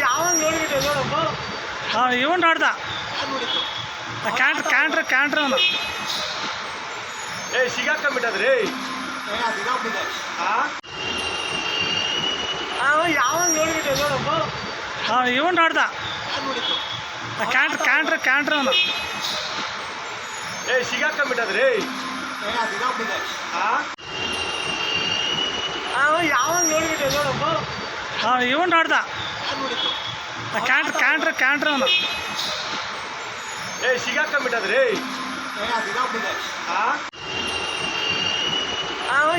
ಯಾವಾಗ ನೋಡ್ಬಿಟ್ಟೆ ಹಾಂ ಇವನ್ ಆಡ್ದ ಕ್ಯಾಂಟ್ರ್ ಕ್ಯಾಂಟ್ರ್ ಕ್ಯಾಂಟ್ರ್ ಅವನು. ಏ ಸಿಗಾಕೊಂಬಿಟ್ಟದ್ರಿ ಯಾವಾಗ ನೋಡ್ಬಿಟ್ಟೆ ನೋಡಪ್ಪ ಹಾಂ ಇವನ್ ಆಡ್ದ ಕ್ಯಾಂಟ್ರ್ ಕ್ಯಾಂಟ್ರ್ ಕ್ಯಾಂಟ್ರ್ ಅವನು. ಏ ಸಿಗಾಕೊಂಬಿಟ್ಟದ್ರಿ ಯಾವಾಗ ನೋಡ್ಬಿಟ್ಟೆ ನೋಡಪ್ಪ ಹಾಂ ಇವನ್ ಆಡ್ದ ಕ್ಯಾಂಟ್ರ್ ಕ್ಯಾಂಟ್ರ್ ಕ್ಯಾಂಟ್ರ್ ಅವನು. ಏ ಸಿಗಾಕೊಂಬಿಟ್ಟದ್ರಿ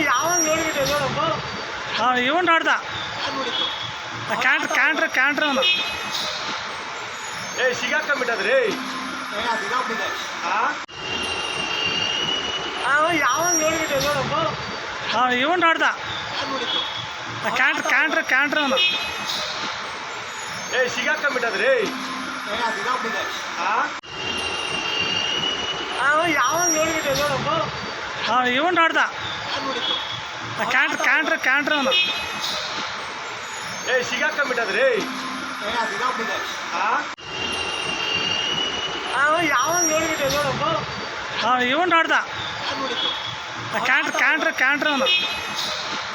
ಯಾವಾಗ ನೋಡ್ಬಿಟ್ಟೆ ನೋಡಪ್ಪ. ಹಾಂ ಇವನ್ ಆಡ್ದ ಕ್ಯಾಂಟ್ರ್ ಕ್ಯಾಂಟ್ರ್ ಕ್ಯಾಂಟ್ರ್ ಅವನು. ಏ ಸಿಗಾಕೊಂಬಿಟ್ಟದ್ರಿ ಯಾವಾಗ ನೋಡ್ಬಿಟ್ಟೆ ನೋಡಪ್ಪ. ಹಾಂ ಇವನ್ ಆಡ್ದ ಕ್ಯಾಂಟ್ರ್ ಕ್ಯಾಂಟ್ರ್ ಕ್ಯಾಂಟ್ರ್ ಅವನು ಏ ಸಿಗಾಕೊಂಬಿಟ್ಟದ್ರಿ ಯಾವಾಗ ನೋಡಿಬಿಟ್ಟು ನೋಡಪ್ಪ ಹಾಂ ಇವನ್ ಆಡ್ದ ಕ್ಯಾಂಟ್ರ್ ಕ್ಯಾಂಟ್ರ್ ಕ್ಯಾಂಟ್ರ್ ಅವನು ಏ ಸಿಗಾಕೊಂಬಿಟ್ಟದ್ರಿ ಯಾವಾಗ ನೋಡಿಬಿಟ್ಟು ನೋಡಪ್ಪ ಹಾಂ ಇವನ್ ಆಡ್ದ ಕ್ಯಾಂಟ್ರ್ ಕ್ಯಾಂಟ್ರ್ ಕ್ಯಾಂಟ್ರ್ ಅವನು ಸಿಗಾಕೊಂಬಿಟ್ಟದ್ರಿ